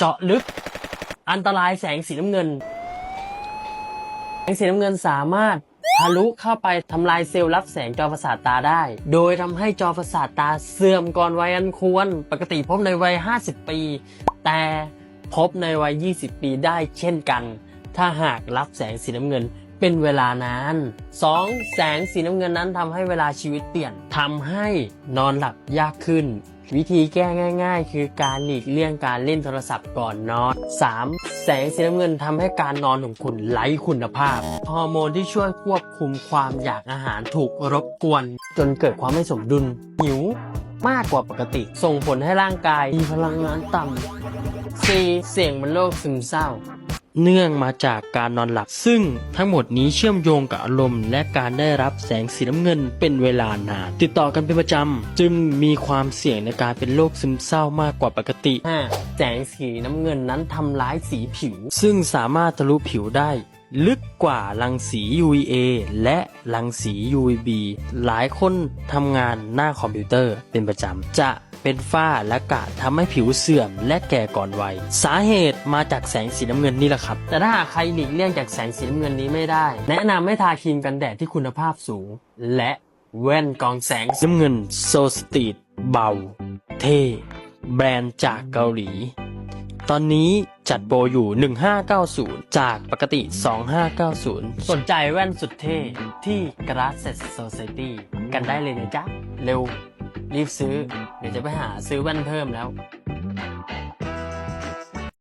เจาะลึก อันตรายแสงสีน้ำเงิน แสงสีน้ำเงินสามารถทะลุเข้าไปทำลายเซลล์รับแสงจอประสาทตาได้ โดยทำให้จอประสาทตาเสื่อมก่อนวัยอันควร ปกติพบในวัย 50 ปี แต่พบในวัย 20 ปีได้เช่นกัน ถ้าหากรับแสงสีน้ำเงินเป็นเวลานาน 2. แสงสีน้ำเงินนั้นทำให้เวลาชีวิตเปลี่ยนทำให้นอนหลับยากขึ้น วิธีแก้ง่าย ๆ คือการหลีกเลี่ยงการเล่นโทรศัพท์ก่อนนอน 3. แสงสีน้ำเงินทำให้การนอนของคุณไร้คุณภาพ ฮอร์โมนที่ช่วยควบคุมความอยากอาหารถูกรบกวน จนเกิดความไม่สมดุล หิว มากกว่าปกติ ส่งผลให้ร่างกายมีพลังงานต่ำ 4. เสี่ยงเป็นโรคซึมเศร้า เนื่องมาจากการนอนหลับ ซึ่งทั้งหมดนี้เชื่อมโยงกับอารมณ์ และการได้รับแสงสีน้ำเงินเป็นเวลานาน ติดต่อกันเป็นประจำ จึงมีความเสี่ยงในการเป็นโรคซึมเศร้ามากกว่าปกติ 5. แสงสีน้ำเงินนั้นทำร้ายสีผิว ซึ่งสามารถทะลุผิวได้ลึกกว่ารังสี UVA และรังสี UVB หลายคนทำงานหน้าคอมพิวเตอร์เป็นประจำ จะ เป็นฝ้าและกระทำให้ผิวเสื่อมและแก่ก่อนวัย สาเหตุมาจากแสงสีน้ำเงินนี่แหละครับ แต่ถ้าหากใครหลีกเลี่ยงจากแสงสีน้ำเงินนี้ไม่ได้ แนะนำให้ทาครีมกันแดดที่คุณภาพสูง และแว่นกองแสงน้ำเงินโซสตีดเบา เท่แบรนด์จากเกาหลี ตอนนี้จัดโปรอยู่ 1590 จากปกติ 2590 สนใจแว่นสุดเท่ที่ Glasses Society กันได้เลยนะจ๊ะ เร็ว รีบซื้อ เดี๋ยวจะไปหาซื้อแว่นเพิ่มแล้ว